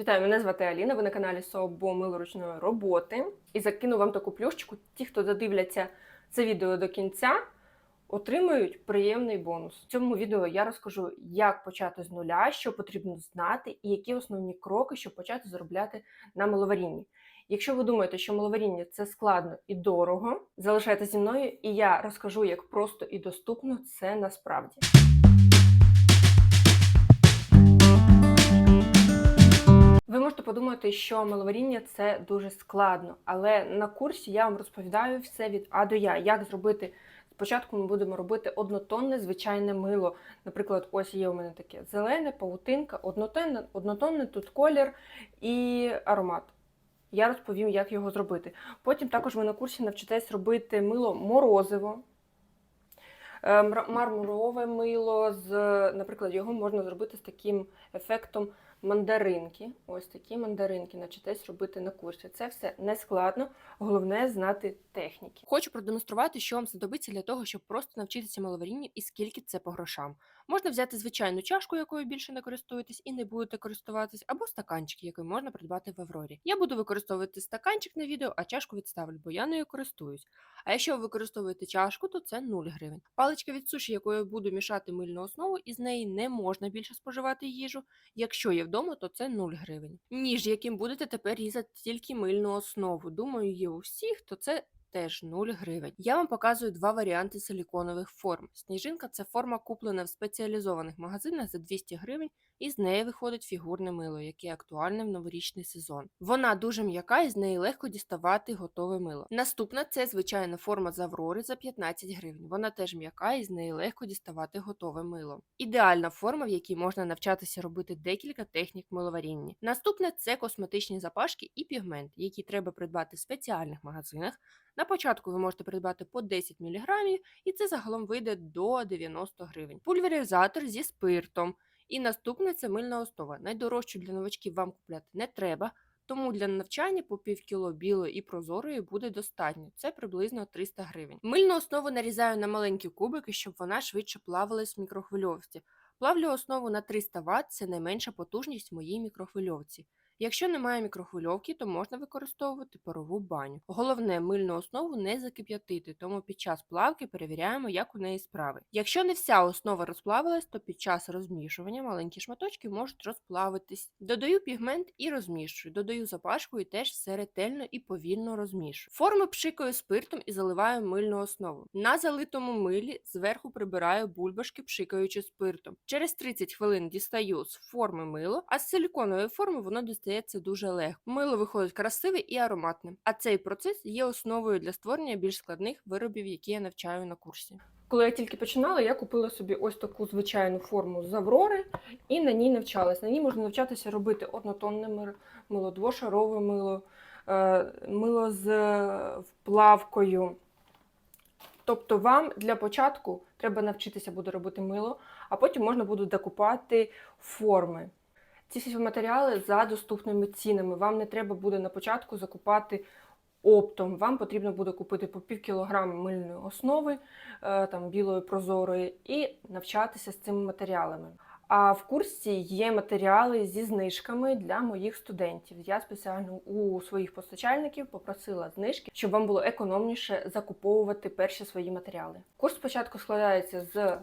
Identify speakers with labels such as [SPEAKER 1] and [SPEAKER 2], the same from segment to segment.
[SPEAKER 1] Вітаю, мене звати Аліна. Ви на каналі Собо Мило ручної роботи. І закину вам таку плюшечку. Ті, хто додивляться це відео до кінця, отримують приємний бонус. В цьому відео я розкажу, як почати з нуля, що потрібно знати, і які основні кроки, щоб почати заробляти на маловарінні. Якщо ви думаєте, що маловаріння це складно і дорого, залишайтеся зі мною, і я розкажу, як просто і доступно це насправді. Ви можете подумати, що маловаріння це дуже складно, але на курсі я вам розповідаю все від А до Я. Як зробити спочатку ми будемо робити однотонне звичайне мило. Наприклад, ось є у мене таке зелене, павутинка, однотонне, однотонне тут колір і аромат. Я розповім, як його зробити. Потім також ви на курсі навчитесь робити мило морозиво. Е, Мармурове мило, з, наприклад, його можна зробити з таким ефектом мандаринки. Ось такі мандаринки навчитесь робити на курсі. Це все не складно, головне знати техніки. Хочу продемонструвати, що вам знадобиться для того, щоб просто навчитися маловарінню і скільки це по грошам. Можна взяти звичайну чашку, якою більше не користуєтесь і не будете користуватись, або стаканчик, який можна придбати в Аврорі. Я буду використовувати стаканчик на відео, а чашку відставлю, бо я нею користуюсь. А якщо ви використовуєте чашку, то це 0 гривень. Паличка від суші, якою буду мішати мильну основу, із неї не можна більше споживати їжу. Якщо є вдома, то це 0 гривень. Ніж, яким будете тепер різати тільки мильну основу. Думаю, є у всіх, то це теж 0 гривень. Я вам показую два варіанти силіконових форм. Сніжинка це форма куплена в спеціалізованих магазинах за 200 гривень, і з неї виходить фігурне мило, яке актуальне в новорічний сезон. Вона дуже м'яка і з неї легко діставати готове мило. Наступна це звичайна форма з Аврори за 15 гривень. Вона теж м'яка і з неї легко діставати готове мило. Ідеальна форма, в якій можна навчатися робити декілька технік миловаріння. Наступне це косметичні запашки і пігмент, які треба придбати в спеціальних магазинах. На початку ви можете придбати по 10 мг, і це загалом вийде до 90 гривень. Пульверизатор зі спиртом. І наступне це мильна основа. Найдорожчу для новачків вам купляти не треба, тому для навчання по пів кіло білої і прозорої буде достатньо. Це приблизно 300 гривень. Мильну основу нарізаю на маленькі кубики, щоб вона швидше плавилась в мікрохвильовці. Плавлю основу на 300 Вт – це найменша потужність в моїй мікрохвильовці. Якщо немає мікрохвильовки, то можна використовувати парову баню. Головне мильну основу не закип'ятити, тому під час плавки перевіряємо, як у неї справи. Якщо не вся основа розплавилась, то під час розмішування маленькі шматочки можуть розплавитись. Додаю пігмент і розмішую. Додаю запашку і теж все ретельно і повільно розмішую. Форми пшикаю спиртом і заливаю мильну основу. На залитому милі зверху прибираю бульбашки, пшикаючи спиртом. Через 30 хвилин дістаю з форми мило, а з силіконової форми воно дістається дуже легко. Мило виходить красиве і ароматне. А цей процес є основою для створення більш складних виробів, які я навчаю на курсі. Коли я тільки починала, я купила собі ось таку звичайну форму з Аврори і на ній навчалась. На ній можна навчатися робити однотонне мило, двошарове мило, е, мило з е, вплавкою. Тобто вам для початку треба навчитися буде робити мило, а потім можна буде докупати форми. Ці всі матеріали за доступними цінами. Вам не треба буде на початку закупати оптом. Вам потрібно буде купити по пів кілограма мильної основи, е, там білої прозорої, і навчатися з цими матеріалами. А в курсі є матеріали зі знижками для моїх студентів. Я спеціально у своїх постачальників попросила знижки, щоб вам було економніше закуповувати перші свої матеріали. Курс спочатку складається з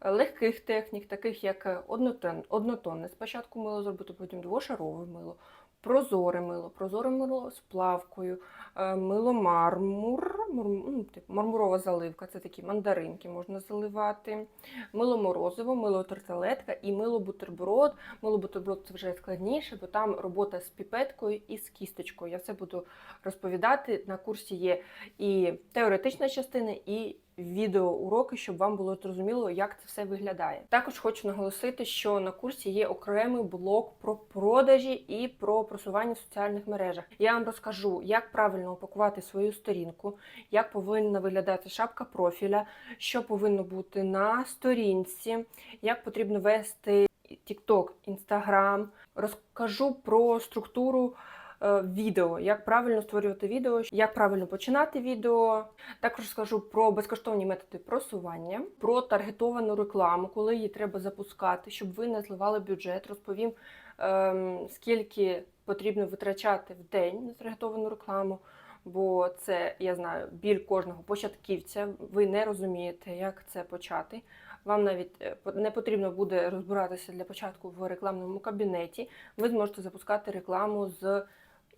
[SPEAKER 1] легких технік, таких як однотон, однотонне спочатку мило зробити, потім двошарове мило, прозоре мило, прозоре мило з плавкою, е, мило мармур, мур- ну, мармурова заливка, це такі мандаринки можна заливати, мило морозиво, мило тарталетка і мило бутерброд. Мило бутерброд це вже складніше, бо там робота з піпеткою і з кісточкою. Я все буду розповідати. На курсі є і теоретична частина, і відеоуроки, щоб вам було зрозуміло, як це все виглядає. Також хочу наголосити, що на курсі є окремий блок про продажі і про просування в соціальних мережах. Я вам розкажу, як правильно упакувати свою сторінку, як повинна виглядати шапка профіля, що повинно бути на сторінці, як потрібно вести TikTok, Instagram. Розкажу про структуру відео, як правильно створювати відео, як правильно починати відео. Також скажу про безкоштовні методи просування, про таргетовану рекламу, коли її треба запускати, щоб ви не зливали бюджет. Розповім, ем, скільки потрібно витрачати в день на таргетовану рекламу. Бо це я знаю біль кожного початківця. Ви не розумієте, як це почати. Вам навіть е, не потрібно буде розбиратися для початку в рекламному кабінеті. Ви зможете запускати рекламу з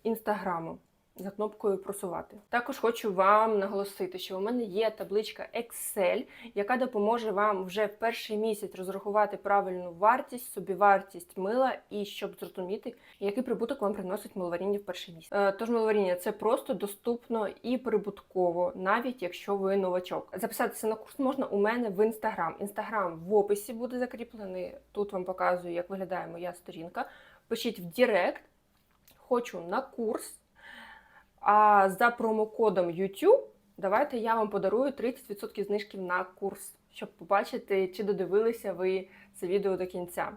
[SPEAKER 1] інстаграму за кнопкою просувати. Також хочу вам наголосити, що у мене є табличка Excel, яка допоможе вам вже в перший місяць розрахувати правильну вартість, собівартість мила і щоб зрозуміти, який прибуток вам приносить миловаріння в перший місяць. Е, Тож миловаріння це просто доступно і прибутково, навіть якщо ви новачок. Записатися на курс можна у мене в інстаграм. Інстаграм в описі буде закріплений. Тут вам показую, як виглядає моя сторінка. Пишіть в Директ, хочу на курс. А за промокодом YouTube давайте я вам подарую 30% знижки на курс, щоб побачити, чи додивилися ви це відео до кінця.